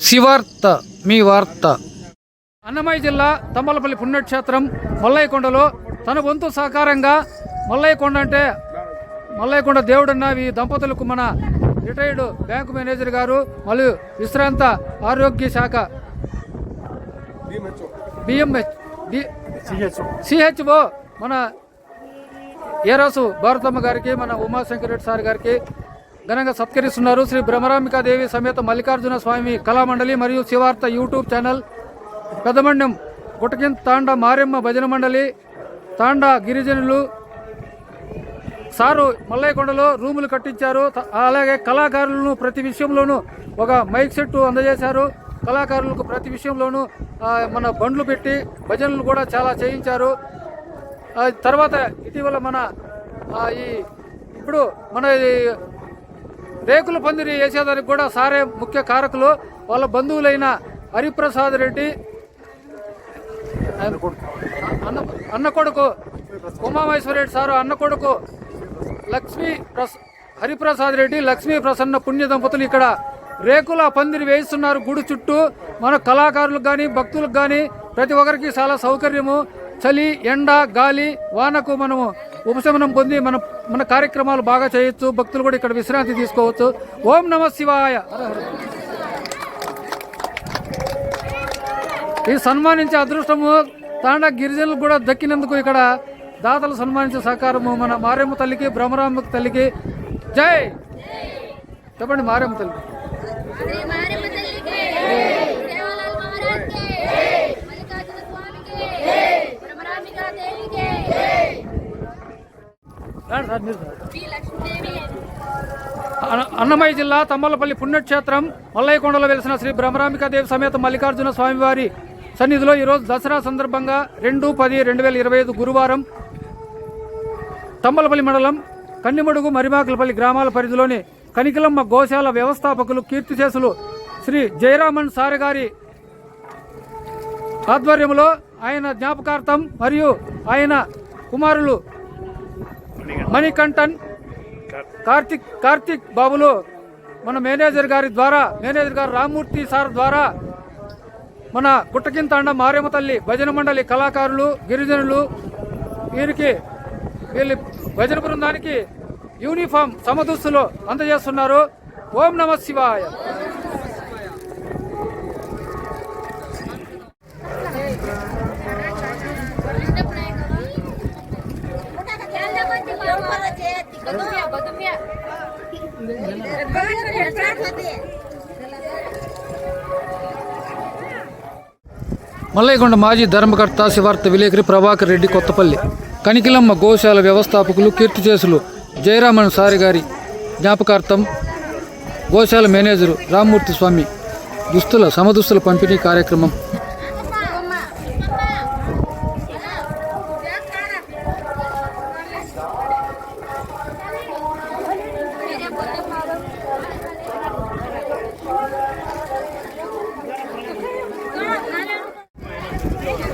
శివార్త మీ వార్త. అన్నమయ్య జిల్లా తమ్మలపల్లి పుణ్యక్షేత్రం మల్లయ్యకొండలో తన వంతు సహకారంగా మల్లయ్యకొండ అంటే మల్లయ్యకొండ దేవుడన్న ఈ దంపతులకు మన రిటైర్డ్ బ్యాంకు మేనేజర్ గారు మరియు విశ్రాంత ఆరోగ్య శాఖ బిఎంహెచ్ బి సిహెచ్ఓ మన ఏరాసు భారతమ్మ గారికి మన ఉమాశంకర్ రెడ్డి సార్ గారికి ఘనంగా సత్కరిస్తున్నారు శ్రీ భ్రమరాంబికాదేవి సమేత మల్లికార్జున స్వామి కళామండలి మరియు శివార్త యూట్యూబ్ ఛానల్ పెద్దమండ్యం గుటకింత తాండ మారెమ్మ భజన మండలి తాండా గిరిజనులు సారు మల్లయ్యకొండలో రూములు కట్టించారు. అలాగే కళాకారులను ప్రతి విషయంలోనూ ఒక మైక్ సెట్ అందజేశారు. కళాకారులకు ప్రతి విషయంలోనూ మన బండ్లు పెట్టి భజనలు కూడా చాలా చేయించారు. తర్వాత ఇటీవల మన ఈ ఇప్పుడు మన రేకుల పందిరి వేసేదానికి కూడా సారే ముఖ్య కారకులు వాళ్ళ బంధువులైన హరిప్రసాద్ రెడ్డి అన్న అన్న కొడుకు ఉమామహేశ్వర రెడ్డి సారు అన్న కొడుకు లక్ష్మీ ప్రస హరిప్రసాద్ రెడ్డి లక్ష్మీ ప్రసన్న పుణ్య దంపతులు ఇక్కడ రేకుల పందిరి వేయిస్తున్నారు గుడి చుట్టూ. మన కళాకారులకు కానీ భక్తులకు కానీ ప్రతి ఒక్కరికి చాలా సౌకర్యము. చలి ఎండ గాలి వానకు మనము ఉపశమనం పొంది మన మన కార్యక్రమాలు బాగా చేయొచ్చు భక్తులు కూడా ఇక్కడ విశ్రాంతి తీసుకోవచ్చు. ఓం నమ శివాయ. ఈ సన్మానించే అదృష్టము తాండా గిరిజనులకు కూడా దక్కినందుకు ఇక్కడ దాతలు సన్మానించే సహకారము మన మారేమ్మ తల్లికి భ్రమరాంబ తల్లికి. జై! చెప్పండి మారేమ్మ తల్లి శ్రీ మారమ్మ తల్లికి సేవలాల్ మహారాజ్కి మల్లికార్జున స్వామికి బ్రహ్మరాంబికా దేవికి రండి సార్ మీరు సార్. శ్రీ లక్ష్మీదేవి అన్న- అన్నమయ్య జిల్లా తమ్మలపల్లి పుణ్యక్షేత్రం మల్లయ్యకొండలో వెలిసిన శ్రీ దేవి సమేత మల్లికార్జున స్వామివారి సన్నిధిలో ఈరోజు దసరా సందర్భంగా రెండు పది రెండు వేల ఇరవై ఐదు గురువారం తమ్మలపల్లి మండలం కన్నిమడుగు మరిమాకులపల్లి గ్రామాల పరిధిలోని కనికిలమ్మ గోశాల వ్యవస్థాపకులు కీర్తిశేషులు శ్రీ జయరామన్ సార్ గారి ఆధ్వర్యంలో ఆయన జ్ఞాపకార్థం మరియు ఆయన కుమారులు మణికంఠన్ కార్తిక్ కార్తిక్ బాబులు మన మేనేజర్ గారి ద్వారా మేనేజర్ గారు రామ్మూర్తి సార్ ద్వారా మన గుట్టకింతండ మారేమ తల్లి భజన మండలి కళాకారులు గిరిజనులు వీరికి వీళ్ళ భజన బృందానికి యూనిఫామ్ సమదుస్తులు అందజేస్తున్నారు. ఓం నమ శివాయ. మల్లయ్యగొండ మాజీ ధర్మకర్త శివార్త విలేకరి ప్రభాకర్ రెడ్డి కొత్తపల్లి. కనికిలమ్మ గోశాల వ్యవస్థాపకులు కీర్తిచేసులు జయరామన్ సారి గారి జ్ఞాపకార్థం గోశాల మేనేజరు రామ్మూర్తి స్వామి దుస్తుల సమదుస్తుల పంపిణీ కార్యక్రమం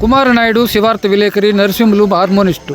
కుమారనాయుడు శివార్త విలేకరి నరసింహులు హార్మోనిస్టు